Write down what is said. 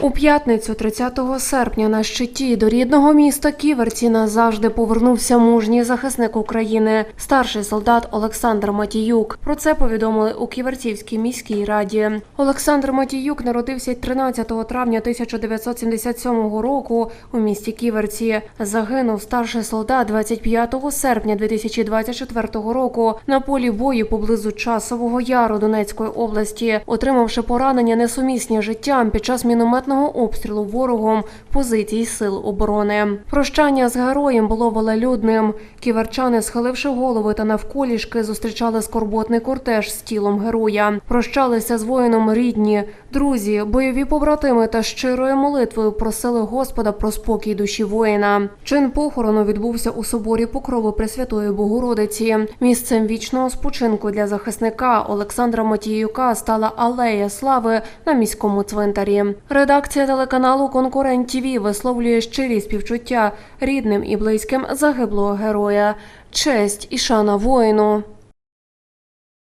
У п'ятницю, 30 серпня, на щиті до рідного міста Ківерці назавжди повернувся мужній захисник України, старший солдат Олександр Матіюк. Про це повідомили у Ківерцівській міській раді. Олександр Матіюк народився 13 травня 1977 року у місті Ківерці. Загинув старший солдат 25 серпня 2024 року на полі бою поблизу Часового Яру Донецької області, отримавши поранення несумісні життям під час мінометного обстрілу ворогом позицій сил оборони. Прощання з героєм було велелюдним. Ківерчани, схиливши голови та навколішки, зустрічали скорботний кортеж з тілом героя. Прощалися з воїном рідні, друзі, бойові побратими та щирою молитвою просили Господа про спокій душі воїна. Чин похорону відбувся у соборі Покрови Пресвятої Богородиці. Місцем вічного спочинку для захисника Олександра Матіюка стала алея слави на міському цвинтарі. Редакція телеканалу Конкурент ТІВІ висловлює щирі співчуття рідним і близьким загиблого героя. Честь і шана воїну.